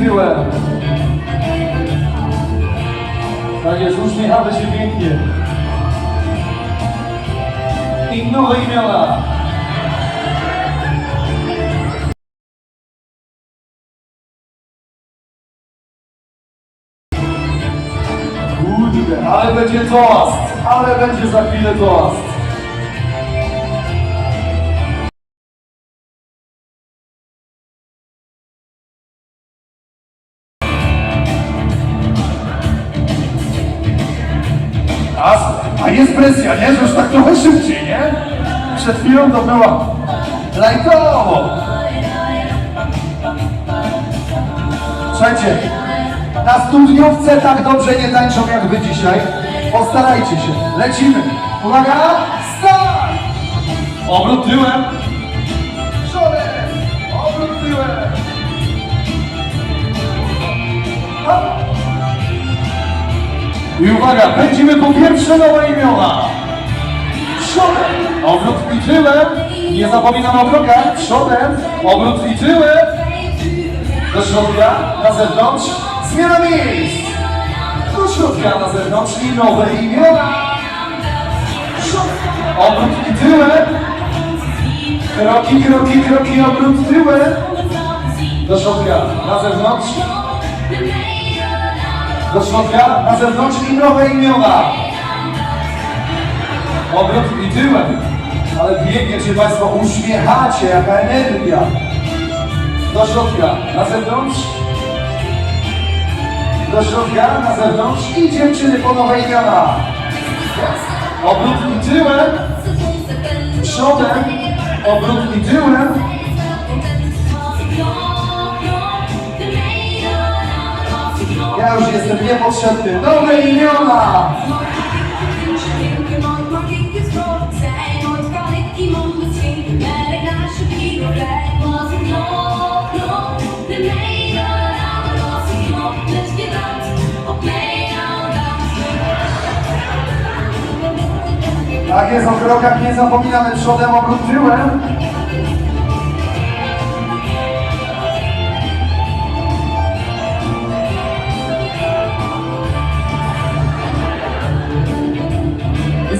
tyłem. Tak jest, uśmiechamy się pięknie. I nowe imiona. Ale będzie toast, ale będzie za chwilę toast. A, a jest presja, nie? Że już tak trochę szybciej, nie? Przed chwilą to była lajkowo. Słuchajcie, na studniówce tak dobrze nie tańczą jak wy dzisiaj. Postarajcie się. Lecimy. Uwaga, start! Obrót tyłem. Przodem. Obrót tyłem. Hop. I uwaga, pędzimy po pierwsze nowe imiona. Przodem, obrót i. Nie zapominam o krokach. Przodem, obrót i. Do środka, na zewnątrz. Zmiana miejsc. Do środka, na zewnątrz i nowe imiona. Przodem, obrót i. Kroki, kroki, kroki, obrót tyłem. Do środka, na zewnątrz. Do środka, na zewnątrz i nowe imiona. Obrót i tyłem. Ale pięknie się Państwo uśmiechacie, jaka energia. Do środka, na zewnątrz. Do środka, na zewnątrz i dziewczyny po nowe imiona. Obrót i tyłem. Przodem. Obrót i tyłem. Już jestem niepotrzebny. Nowe imiona. Tak jest, o krokach nie zapominamy przodem, obrót tyłem.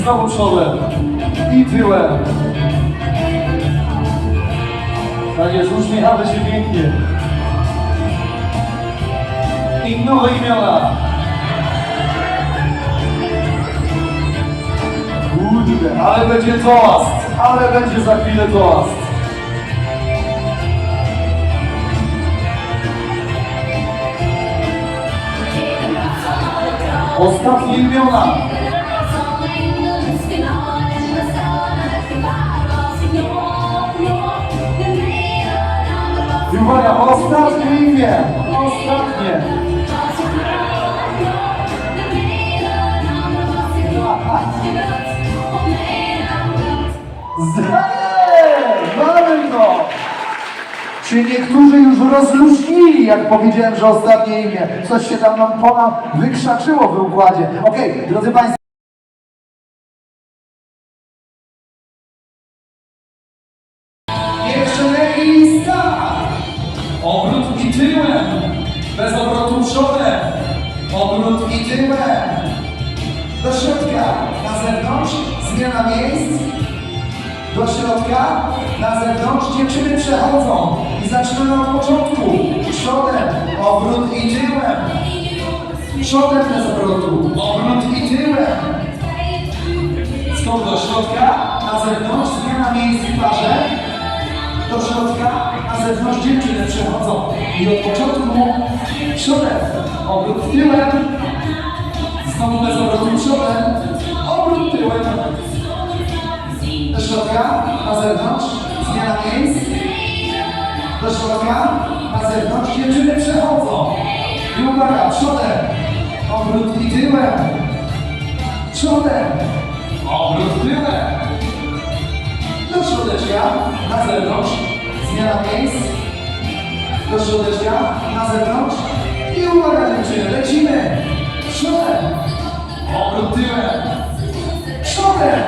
Znowu przodem. I tyłem. Tak jest, uśmiechamy się pięknie. I nowe imiona. Kurde, ale będzie toast, ale będzie za chwilę toast. Ostatnie imiona. Uwaga, ostatnie imię. Ostatnie. Zdaję! Mamy to! Czy niektórzy już rozluźnili, jak powiedziałem, że ostatnie imię? Coś się tam nam ponad wykrzaczyło w układzie. Okej, drodzy Państwo. Tyłem. Do środka, na zewnątrz, zmiana miejsc. Do środka, na zewnątrz, dziewczyny przechodzą. I zaczynamy od początku. Przodem, obrót i tyłem. Przodem bez obrotu, obrót i tyłem. Skąd do środka, na zewnątrz, zmiana miejsc w parze. Do środka, na zewnątrz dziewczyny przechodzą. I od początku przodem, obrót tyłem. Znowu bez obrotu przodem, obrót tyłem. Do środka, na zewnątrz, zmiana miejsc. Do środka, na zewnątrz, dziewczyny przechodzą. I uwaga, przodem, obrót i tyłem. Przodem, obrót tyłem. Do środeczka, na zewnątrz, zmiana miejsc. Do środeczka, na zewnątrz. I uwaga dziewczyny, lecimy. Przodem, obrót tyłem. Przodem,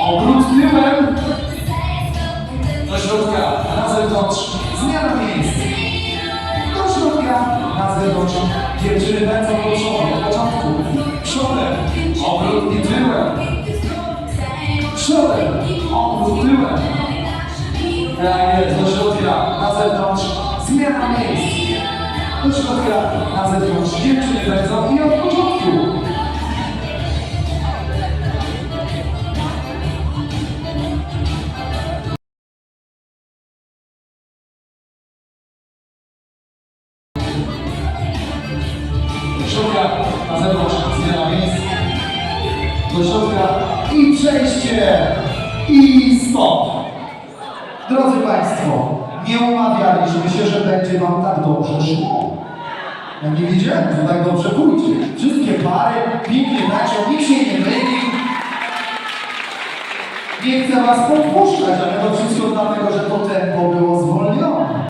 obrót tyłem. Do środka, na zewnątrz, zmiana miejsc. Do środka, zewnątrz. Dziewczyny pędzą do przodu, od początku. Przodem, obrót i tyłem. Przodem, obrót tyłem. Tak jest, do środka, na zewnątrz, zmiana miejsc. Do środka, na zewnątrz, dziewczyny pędzą i od początku. Do i przejście. I stop. Drodzy Państwo, nie umawialiśmy się, że będzie Wam tak dobrze szło. Jak nie widziałem, to tak dobrze pójdzie. Wszystkie pary pięknie tańczą, nikt się nie myli. Nie chcę Was podpuszczać, ale to wszystko dlatego, że to tempo było zwolnione.